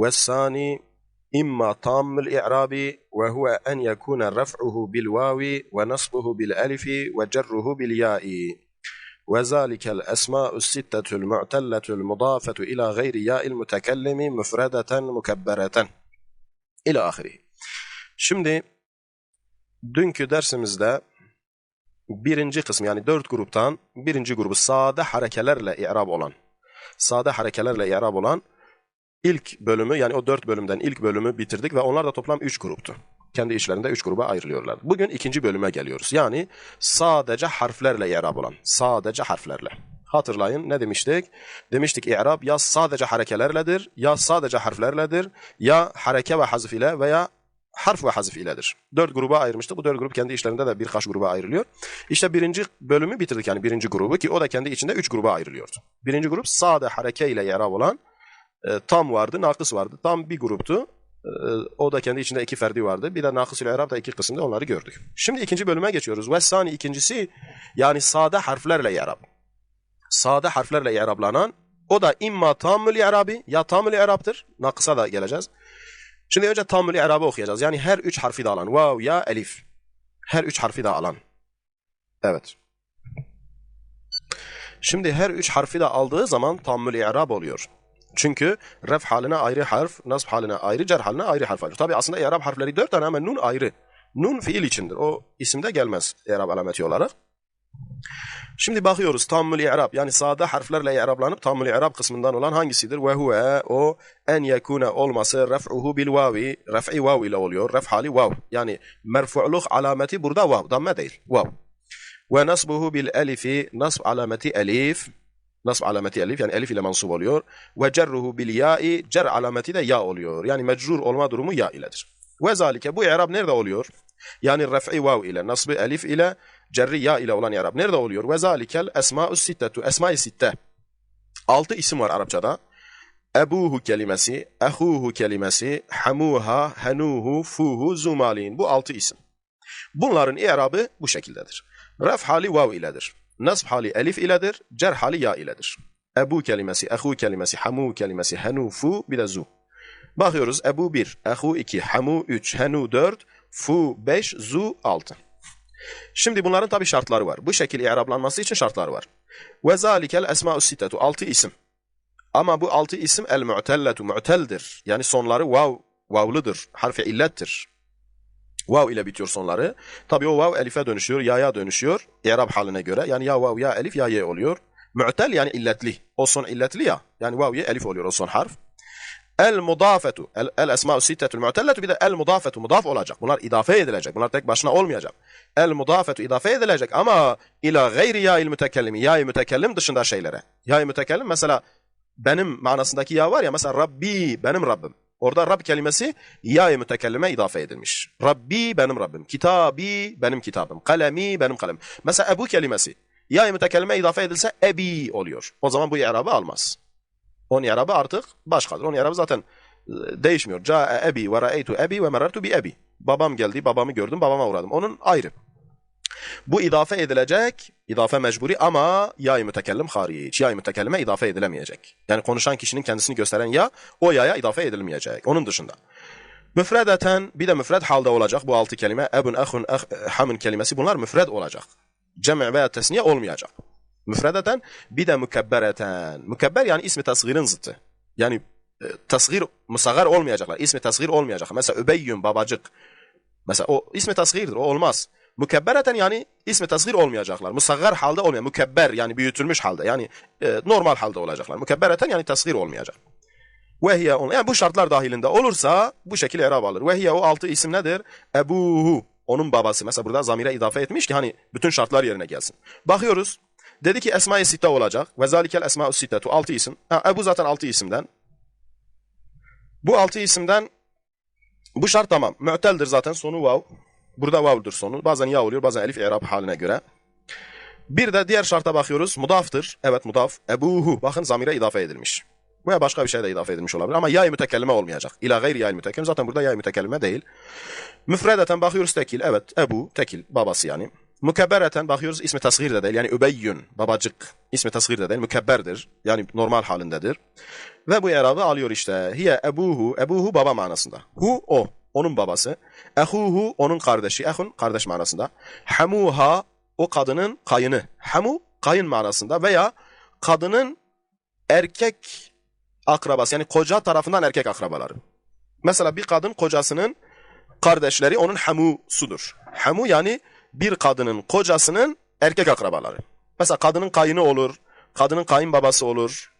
والثاني إما تام الإعراب وهو أن يكون رفعه بالواو ونصبه بالألف وجره بالياء. وذلك الأسماء الستة المعتلة المضافة إلى غير ياء المتكلم مفردة مكبرة. إلى آخره. Şimdi dünkü dersimizde birinci kısım yani dört gruptan birinci grubu sade harekelerle i'rab olan sade harekelerle i'rab olan ilk bölümü yani o dört bölümden ilk bölümü bitirdik ve onlar da toplam üç gruptu. Kendi işlerinde üç gruba ayrılıyorlar. Bugün ikinci bölüme geliyoruz. Yani sadece harflerle i'rab olan. Sadece harflerle. Hatırlayın ne demiştik? Demiştik i'rab ya sadece harekelerledir, ya sadece harflerledir, ya hareke ve hazf ile veya harf ve hazf iledir. Dört gruba ayırmıştık. Bu dört grup kendi işlerinde de birkaç gruba ayrılıyor. İşte birinci bölümü bitirdik yani birinci grubu ki o da kendi içinde üç gruba ayrılıyordu. Birinci grup sade hareke ile i'rab olan e, tam vardı, nakıs vardı. Tam bir gruptu. E, o da kendi içinde iki ferdi vardı. Bir de nakıs ile i'rab da iki kısımda onları gördük. Şimdi ikinci bölüme geçiyoruz. Ve ikincisi yani sade harflerle i'rab. Sade harflerle i'rablanan o da imma tamül i'rabi ya tamül i'rab'tır. Nakısa da geleceğiz. Şimdi önce tamül i'rabı okuyacağız. Yani her üç harfi de alan. Vav, ya, elif. Her üç harfi de alan. Evet. Şimdi her üç harfi de aldığı zaman tammül i'rab oluyor. Çünkü ref haline ayrı harf, nasb haline ayrı, cer haline ayrı harf alıyor. Tabi aslında i'rab harfleri dört tane ama nun ayrı. Nun fiil içindir. O isimde gelmez i'rab alameti olarak. Şimdi bakıyoruz tammül i'rab yani sade harflerle i'rablanıp tammül i'rab kısmından olan hangisidir? Ve huve o en yekune olması ref'uhu bil vavi ref'i vav ile oluyor. Ref hali vav. Yani merfu'luk alameti burada vav. Damme değil. Vav. Ve nasbuhu bil elifi nasb alameti elif. Nasb alameti elif yani elif ile mansub oluyor. Ve cerruhu bil ya'i cer alameti de ya oluyor. Yani mecrur olma durumu ya iledir. Ve zalike bu i'rab nerede oluyor? Yani ref'i vav ile nasbı elif ile cerri ya ile olan i'rab nerede oluyor? Ve zalikel esma'u sittetu esma-i sitte. Altı isim var Arapçada. Ebuhu kelimesi, ehuhu kelimesi, hamuha, hanuhu, fuhu, zumalin. Bu altı isim. Bunların i'rabı bu şekildedir. Ref hali vav iledir. Nasb hali elif iledir. Cer hali ya iledir. Ebu kelimesi, ehu kelimesi, hamu kelimesi, hanu, fu bir de zu. Bakıyoruz Ebu 1, Ehu 2, Hamu 3, Henu 4, Fu 5, Zu 6. Şimdi bunların tabi şartları var. Bu şekilde i'rablanması için şartları var. Ve zalikel esma'u sittetu. Altı isim. Ama bu altı isim el mu'telletu mu'teldir. Yani sonları vav, vavlıdır. Harfi illettir. Vav ile bitiyor sonları. Tabi o vav elife dönüşüyor, ya'ya dönüşüyor. İ'rab haline göre. Yani ya vav, ya elif, ya ye oluyor. Mu'tel yani illetli. O son illetli ya. Yani vav, ye, elif oluyor o son harf. El mudafetu, el, el esma'u sittetul mu'telletu bir de el mudafetu mudaf olacak. Bunlar idafe edilecek. Bunlar tek başına olmayacak. El mudafetu idafe edilecek ama ila gayri ya'il mütekellimi, ya'il mütekellim dışında şeylere. Ya'il mütekellim mesela benim manasındaki ya var ya mesela Rabbi benim Rabbim. Orada Rab kelimesi ya-i mütekellime idafe edilmiş. Rabbi benim Rabbim. Kitabi benim kitabım. Kalemi benim kalemim. Mesela Ebu kelimesi ya-i mütekellime idafe edilse Ebi oluyor. O zaman bu i'rabı almaz. Onun i'rabı artık başkadır. Onun i'rabı zaten e, değişmiyor. Ca'e ebi ve ra'eytu ebi ve merartu bi ebi. Babam geldi, babamı gördüm, babama uğradım. Onun ayrı. Bu idafe edilecek, idafe mecburi ama ya-i mütekellim hariç. Ya-i mütekellime idafe edilemeyecek. Yani konuşan kişinin kendisini gösteren ya, o yaya idafe edilmeyecek. Onun dışında. Müfredeten, bir de müfred halde olacak bu altı kelime. Ebun, ehun, eh, hamun kelimesi bunlar müfred olacak. Cem' veya tesniye olmayacak. Müfredeten bir de mükebbereten. Mükebber yani ismi tasgirin zıttı. Yani e, tasgir, musagar olmayacaklar. İsmi tasgir olmayacak. Mesela Übeyyün, babacık. Mesela o ismi tasgirdir, o olmaz. Mükebbereten yani ismi tasgir olmayacaklar. Musaggar halde olmayacak. Mükebber yani büyütülmüş halde. Yani e, normal halde olacaklar. Mükebbereten yani tasgir olmayacak. Vehiye yani bu şartlar dahilinde olursa bu şekilde erab alır. Vehiye o altı isim nedir? Ebuhu. Onun babası. Mesela burada zamire idafe etmiş ki hani bütün şartlar yerine gelsin. Bakıyoruz. Dedi ki Esma-i Sitte olacak. Ve zalikel Esma-u Sittetu. Altı isim. Ha, Ebu zaten altı isimden. Bu altı isimden bu şart tamam. Mü'teldir zaten sonu vav. Burada vav'dır sonu. Bazen ya oluyor bazen elif i'rab haline göre. Bir de diğer şarta bakıyoruz. Mudaftır. Evet mudaf. Ebuhu. Bakın zamire idafe edilmiş. Veya başka bir şey de idafe edilmiş olabilir. Ama ya mütekellime olmayacak. İla gayri ya mütekellime. Zaten burada ya mütekellime değil. Müfredeten bakıyoruz tekil. Evet. Ebu. Tekil. Babası yani. Mukebbereten bakıyoruz ismi tasgir de değil. Yani übeyyün, babacık. ismi tasgir de değil. Mükebberdir. Yani normal halindedir. Ve bu irabı alıyor işte. Hiye ebuhu, ebuhu baba manasında. Hu o, onun babası. Ehuhu onun kardeşi. Ehun kardeş manasında. Hamuha o kadının kayını. Hamu kayın manasında veya kadının erkek akrabası yani koca tarafından erkek akrabaları. Mesela bir kadın kocasının kardeşleri onun hamusudur. Hamu yani bir kadının kocasının erkek akrabaları. Mesela kadının kayını olur, kadının kayınbabası olur.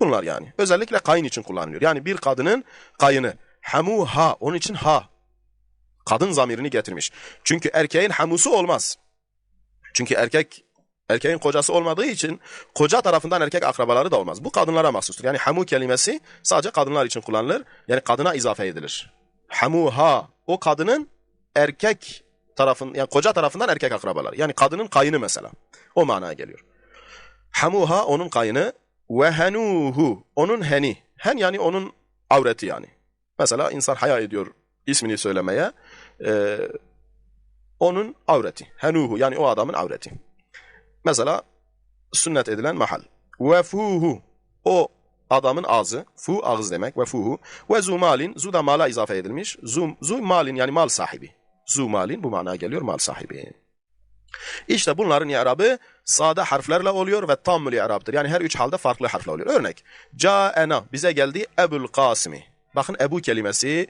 Bunlar yani. Özellikle kayın için kullanılıyor. Yani bir kadının kayını. Hamu ha. Onun için ha. Kadın zamirini getirmiş. Çünkü erkeğin hamusu olmaz. Çünkü erkek erkeğin kocası olmadığı için koca tarafından erkek akrabaları da olmaz. Bu kadınlara mahsustur. Yani hamu kelimesi sadece kadınlar için kullanılır. Yani kadına izafe edilir. Hamu ha. O kadının erkek tarafın yani koca tarafından erkek akrabalar. Yani kadının kayını mesela. O manaya geliyor. Hamuha onun kayını ve henuhu onun heni. Hen yani onun avreti yani. Mesela insan haya ediyor ismini söylemeye. E, onun avreti. Henuhu yani o adamın avreti. Mesela sünnet edilen mahal. Ve fuhu o adamın ağzı. Fu ağız demek. Ve fuhu. Ve zumalin. Zu da mala izafe edilmiş. Zu, zu malin yani mal sahibi. Zu malin bu manaya geliyor mal sahibi. İşte bunların i'rabı sade harflerle oluyor ve tammül i'rabdır. Yani her üç halde farklı harfle oluyor. Örnek. Ca'ena bize geldi Ebul Kasimi. Bakın Ebu kelimesi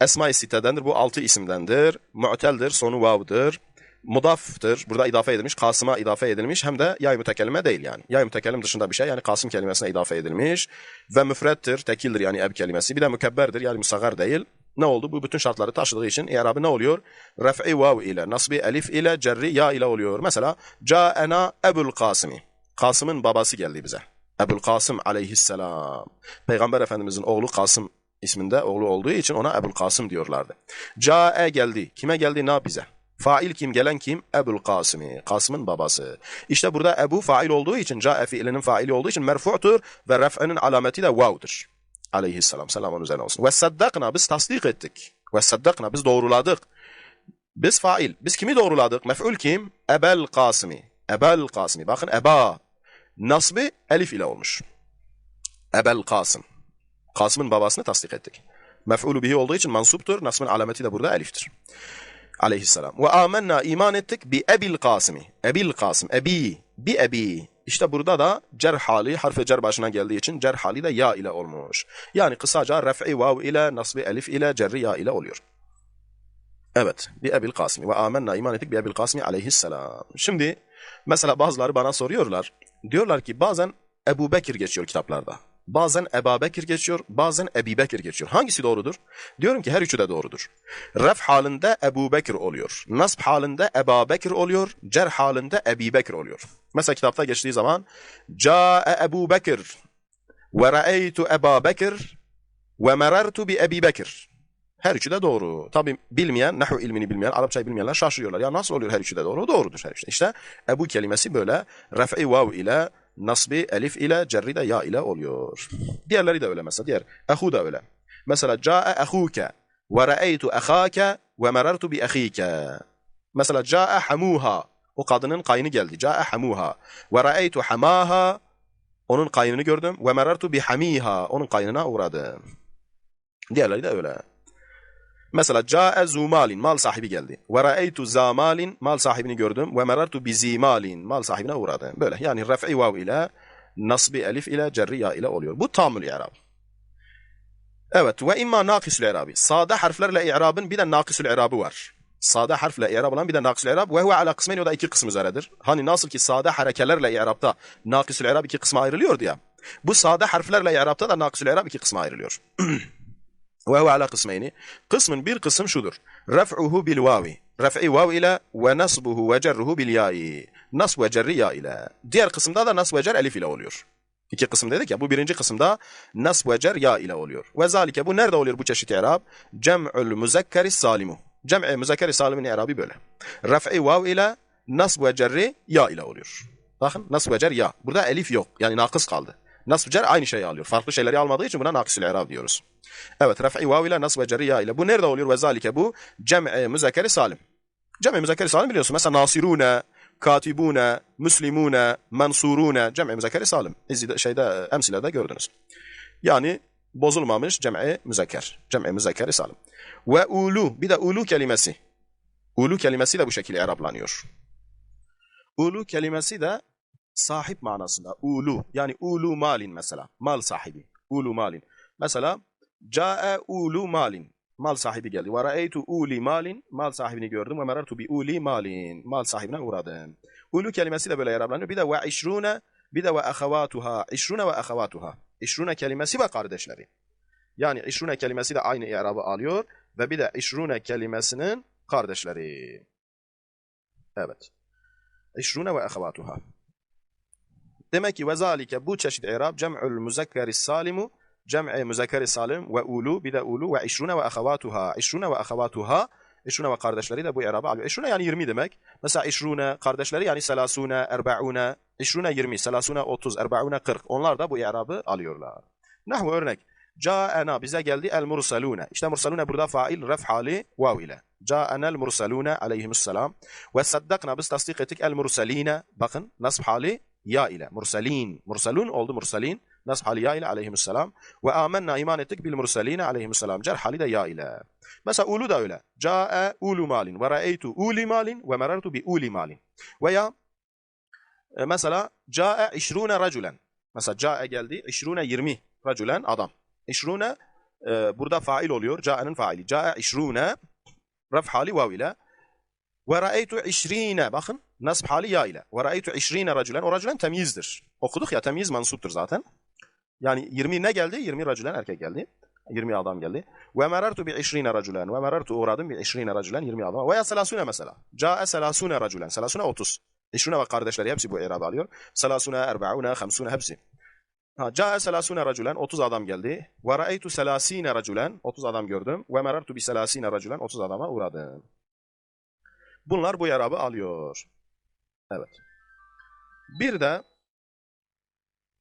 Esma-i Site'dendir. Bu altı isimdendir. Mu'teldir. Sonu vav'dır. Mudaftır. Burada idafe edilmiş. Kasım'a idafe edilmiş. Hem de yay mütekellime değil yani. Yay mütekellim dışında bir şey. Yani Kasım kelimesine idafe edilmiş. Ve müfrettir. Tekildir yani eb kelimesi. Bir de mükebberdir. Yani musagar değil. Ne oldu? Bu bütün şartları taşıdığı için i'rabı ne oluyor? Ref'i vav ile, nasbi elif ile, cerri ya ile oluyor. Mesela ca'ena Ebul Kasimi. Kasım'ın babası geldi bize. Ebul Kasım aleyhisselam. Peygamber Efendimizin oğlu Kasım isminde oğlu olduğu için ona Ebul Kasım diyorlardı. Ca'e geldi. Kime geldi? Ne bize? Fail kim? Gelen kim? Ebul Kasimi. Kasım'ın babası. İşte burada Ebu fail olduğu için, Ca'e fiilinin faili olduğu için merfu'tur ve ref'inin alameti de vav'dır aleyhisselam. Selam onun üzerine olsun. Ve saddakna biz tasdik ettik. Ve saddakna biz doğruladık. Biz fail. Biz kimi doğruladık? Mef'ul kim? Ebel Kasimi. Ebel Kasimi. Bakın eba. Nasbi elif ile olmuş. Ebel Kasım. Kasım'ın babasını tasdik ettik. Mef'ulü bihi olduğu için mansuptur. Nasbın alameti de burada eliftir. Aleyhisselam. Ve amenna iman ettik bi ebil Kasimi. Ebil Kasım. Ebi. Bi ebi. İşte burada da cer hali harfi cer başına geldiği için cer hali de ya ile olmuş. Yani kısaca ref'i vav ile nasbi elif ile cerri ya ile oluyor. Evet. Bir Ebil Kasimi ve amenna iman ettik bir Ebil Kasimi aleyhisselam. Şimdi mesela bazıları bana soruyorlar. Diyorlar ki bazen Ebu Bekir geçiyor kitaplarda. Bazen Eba Bekir geçiyor, bazen Ebi Bekir geçiyor. Hangisi doğrudur? Diyorum ki her üçü de doğrudur. Ref halinde Ebu Bekir oluyor. Nasb halinde Eba Bekir oluyor. Cer halinde Ebi Bekir oluyor. Mesela kitapta geçtiği zaman Ca'e Ebu Bekir ve ra'eytu Eba Bekir ve merartu bi Ebi Bekir. Her üçü de doğru. Tabi bilmeyen, nahu ilmini bilmeyen, Arapçayı bilmeyenler şaşırıyorlar. Ya nasıl oluyor her üçü de doğru? Doğrudur her üçü. İşte Ebu kelimesi böyle ref'i vav ile nasbi elif ile cerri de ya ile oluyor. Diğerleri de öyle mesela. Diğer ehu da öyle. Mesela ca'e ehuke ve ra'eytu ehake ve merartu bi ehike. Mesela ca'e hamuha. O kadının kayını geldi. Ca'e hamuha. Ve ra'eytu hamaha. Onun kayınını gördüm. Ve merartu bi hamiha. Onun kayınına uğradım. Diğerleri de öyle. Mesela ca'e zumalin mal sahibi geldi. Ve ra'eytu zamalin mal sahibini gördüm. Ve merartu bi zimalin mal sahibine uğradım. Böyle yani ref'i vav ile nasbi elif ile cerri ya ile oluyor. Bu tamül i'rab. Evet ve imma nakisül i'rabi. Sade harflerle i'rabın bir de nakisül i'rabı var. Sade harfle i'rab olan bir de nakisül i'rab ve huve ala kısmeyn o da iki kısım üzeredir. Hani nasıl ki sade harekelerle i'rabta nakisül i'rab iki kısma ayrılıyor diye. Bu sade harflerle i'rabta da nakisül i'rab iki kısma ayrılıyor. Ve huve ala kısmeyni. Kısmın bir kısım şudur. Ref'uhu bil vavi. Ref'i vav ile ve nasbuhu ve cerruhu bil ya'i. Nas ve cerri ya. Diğer kısımda da nas ve cer elif ile oluyor. İki kısım dedik ya bu birinci kısımda nas ve cer ya ile oluyor. Ve zalike bu nerede oluyor bu çeşit i'rab? Cem'ül müzekkeri salimu. Cem'i müzekkeri salimin i'rabi böyle. Ref'i vav ile nas ve cerri ya ile oluyor. Bakın nas ve cer ya. Burada elif yok. Yani nakıs kaldı. Nasb cer aynı şeyi alıyor. Farklı şeyleri almadığı için buna nakisül i'rab diyoruz. Evet ref'i vav ile nasb ve cerri ya ile. Bu nerede oluyor? Ve zalike bu cem'i müzekkeri salim. Cem-i müzekker salim biliyorsun. Mesela nasirune, katibune, müslimune, mensurune. Cem-i müzekker salim. İzide, şeyde, emsilede gördünüz. Yani bozulmamış cem'i müzekker. Cem'i müzekker salim. Ve ulu, bir de ulu kelimesi. Ulu kelimesi de bu şekilde araplanıyor. Ulu kelimesi de sahip manasında. Ulu, yani ulu malin mesela. Mal sahibi. Ulu malin. Mesela, ca'e ulu malin. Mal sahibi geldi. Ve ra'eytu uli malin. Mal sahibini gördüm. Ve merartu bi uli malin. Mal sahibine uğradım. Ulu kelimesi de böyle araplanıyor. Bir de ve işrune, bir de ve ahavatuha. İşrune ve ahavatuha. İşrune kelimesi ve kardeşleri. Yani işrune kelimesi de aynı i'rabı alıyor ve bir de işrune kelimesinin kardeşleri. Evet. İşrune ve ahavatuha. Demek ki ve zalike bu çeşit i'rab cem'ül müzekkeri salimu cem'i müzekkeri salim ve ulu bir de ulu ve işrune ve ahavatuha. İşrune ve ahavatuha İşrune ve kardeşleri de bu i'rabı alıyor. İşrune yani 20 demek. Mesela işrune kardeşleri yani selasune, erbaune. İşrune 20, selasune 30, erbaune 40. Onlar da bu i'rabı alıyorlar. Nahvu örnek. Ca'ena bize geldi el mursalune. İşte mursalune burada fail ref hali vav ile. Ca'enel mursalune aleyhimusselam. Ve saddakna biz tasdik ettik el mursaline. Bakın nasb hali ya ile. Mursalin. Mursalun oldu mursalin. Nasb hali ya ile aleyhimusselam. Ve amenna iman ettik bil mursaline aleyhimusselam. Cer hali de ya ile. Mesela ulu da öyle. Ca'e ulu malin ve ra'eytu uli malin ve merartu bi uli malin. Veya e, mesela ca'e işrune raculen. Mesela ca'e geldi. İşrune 20 raculen adam. İşrune e, burada fail oluyor. Ca'e'nin faili. Ca'e işrune raf hali vav ile. Ve ra'eytu işrine. Bakın nasb hali ya ile. Ve ra'eytu işrine raculen. O raculen temyizdir. Okuduk ya temyiz mansuptur zaten. Yani 20 ne geldi? 20 raculen erkek geldi. 20 adam geldi. Ve merartu bi işrine raculen. Ve merartu uğradım bi işrine raculen 20 adam. Veya selasune mesela. Ca'e selasune raculen. Selasune 30. İşrine ve kardeşleri hepsi bu irabı alıyor. Selasune, erbaune, hamsune hepsi. Ha, Ca'e selasune raculen 30 adam geldi. Ve ra'eytu selasine raculen 30 adam gördüm. Ve merartu bi selasine raculen 30 adama uğradım. Bunlar bu yarabı alıyor. Evet. Bir de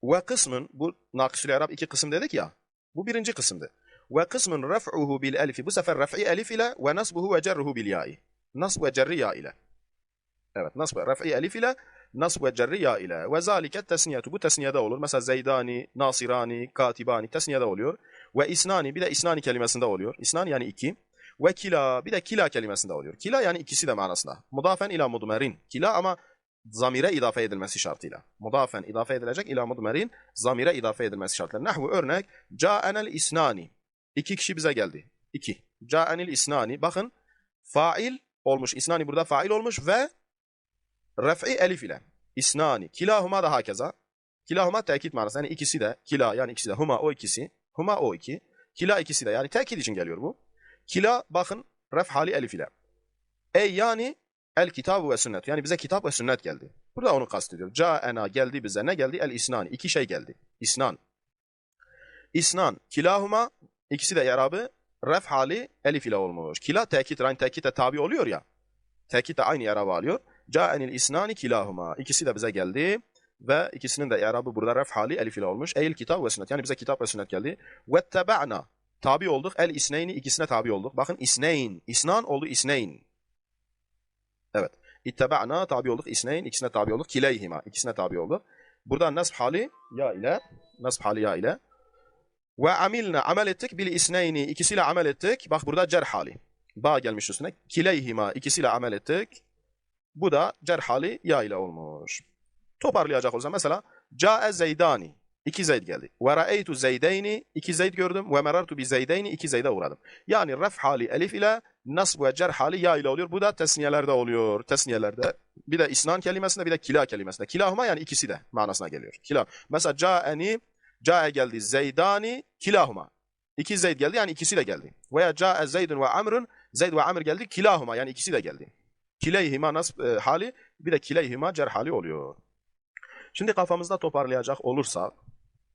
ve kısmın bu nakisül yarab iki kısım dedik ya. Bu birinci kısımdı. Ve kısmın ref'uhu bil elifi. Bu sefer ref'i elif ile ve nasbuhu ve cerruhu bil ya'i. Nasb ve cerri ya ile. Evet, nasb ref'i elif ile nasb ve cerri ya ile. Ve zalike tesniyetu. Bu tesniyede olur. Mesela zeydani, nasirani, katibani tesniyede oluyor. Ve isnani bir de isnani kelimesinde oluyor. İsnan yani iki. Ve kila bir de kila kelimesinde oluyor. Kila yani ikisi de manasında. Mudafen ila mudmerin. Kila ama zamire idafe edilmesi şartıyla. Mudafen idafe edilecek ila mudmerin zamire idafe edilmesi şartıyla. Nahvu örnek ca'enel isnani. İki kişi bize geldi. İki. Ca'enil isnani. Bakın fail olmuş. İsnani burada fail olmuş ve ref'i elif ile. İsnani. Kilahuma da hakeza. Kilahuma tekit manası. Yani ikisi de. Kila yani ikisi de. Huma o ikisi. Huma o iki. Kila ikisi de. Yani tekit için geliyor bu. Kila bakın ref hali elif ile. Ey yani el kitabı ve sünnet. Yani bize kitap ve sünnet geldi. Burada onu kastediyor. Ca'ena geldi bize. Ne geldi? El isnan. İki şey geldi. İsnan. İsnan. Kilahuma ikisi de yarabı ref hali elif ile olmuş. Kila tekit. Yani tekite tabi oluyor ya. Tekit de aynı yarabı alıyor. Ca'enil isnani kilahuma. İkisi de bize geldi. Ve ikisinin de yarabı burada ref hali elif ile olmuş. Eyl kitap ve sünnet. Yani bize kitap ve sünnet geldi. Ve tebe'na. Tabi olduk. El isneyni ikisine tabi olduk. Bakın isneyn. İsnan oldu isneyn. Evet. İttebe'na tabi olduk. İsneyn ikisine tabi olduk. Kileyhima ikisine tabi olduk. Burada nasb hali ya ile. Nasb hali ya ile. Ve amilna amel ettik. Bil isneyni ikisiyle amel ettik. Bak burada cer hali. Ba gelmiş üstüne. Kileyhima ikisiyle amel ettik. Bu da cer hali ya ile olmuş. Toparlayacak olsam mesela Ca'e zeydani. İki zeyd geldi. Ve ra'eytu zeydeyni. iki zeyd gördüm. Ve merartu bi zeydeyni. iki zeyde uğradım. Yani ref hali elif ile nasb ve cer hali ya ile oluyor. Bu da tesniyelerde oluyor. Tesniyelerde. Bir de isnan kelimesinde bir de kila kelimesinde. Kilahuma yani ikisi de manasına geliyor. Kila. Mesela ca'eni. Ca'e geldi zeydani. Kilahuma. İki zeyd geldi yani ikisi de geldi. Veya ca'e zeydun ve amrun. Zeyd ve amr geldi. Kilahuma yani ikisi de geldi. Kileyhima nasb e, hali bir de kileyhima cer hali oluyor. Şimdi kafamızda toparlayacak olursa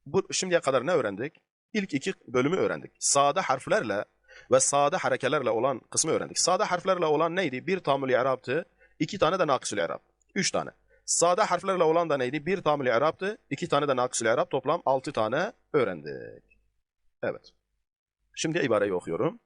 bu şimdiye kadar ne öğrendik? İlk iki bölümü öğrendik. Sade harflerle ve sade harekelerle olan kısmı öğrendik. Sade harflerle olan neydi? Bir tamül i'rabtı, iki tane de nakısül i'rab. Üç tane. Sade harflerle olan da neydi? Bir tamül i'rabtı, iki tane de nakısül i'rab. Toplam altı tane öğrendik. Evet. Şimdi ibareyi okuyorum.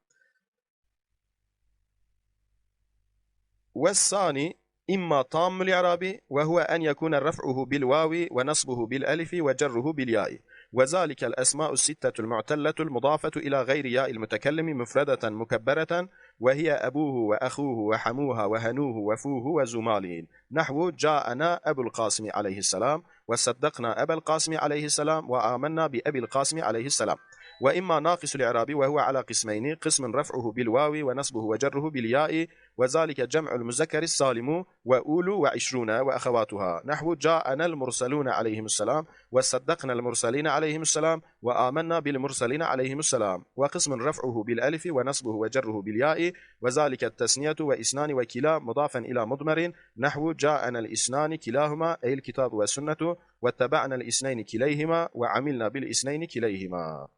والثاني إما تام الإعراب وهو أن يكون رفعه بالواو ونصبه بالألف وجره بالياء وذلك الأسماء الستة المعتلة المضافة إلى غير ياء المتكلم مفردة مكبرة وهي أبوه وأخوه وحموها وهنوه وفوه وزمالين نحو جاءنا أبو القاسم عليه السلام وصدقنا أبا القاسم عليه السلام وآمنا بأبي القاسم عليه السلام. وإما ناقص الإعراب وهو على قسمين قسم رفعه بالواو ونصبه وجره بالياء وذلك جمع المذكر السالم وأولو وعشرون وأخواتها. نحو جاءنا المرسلون عليهم السلام وصدقنا المرسلين عليهم السلام وآمنا بالمرسلين عليهم السلام. وقسم رفعه بالألف ونصبه وجره بالياء وذلك التسنية وإسنان وكلا مضافا إلى مضمر. نحو جاءنا الإسنان كلاهما أي الكتاب والسنة واتبعنا الإسنين كليهما وعملنا بالإسنين كليهما.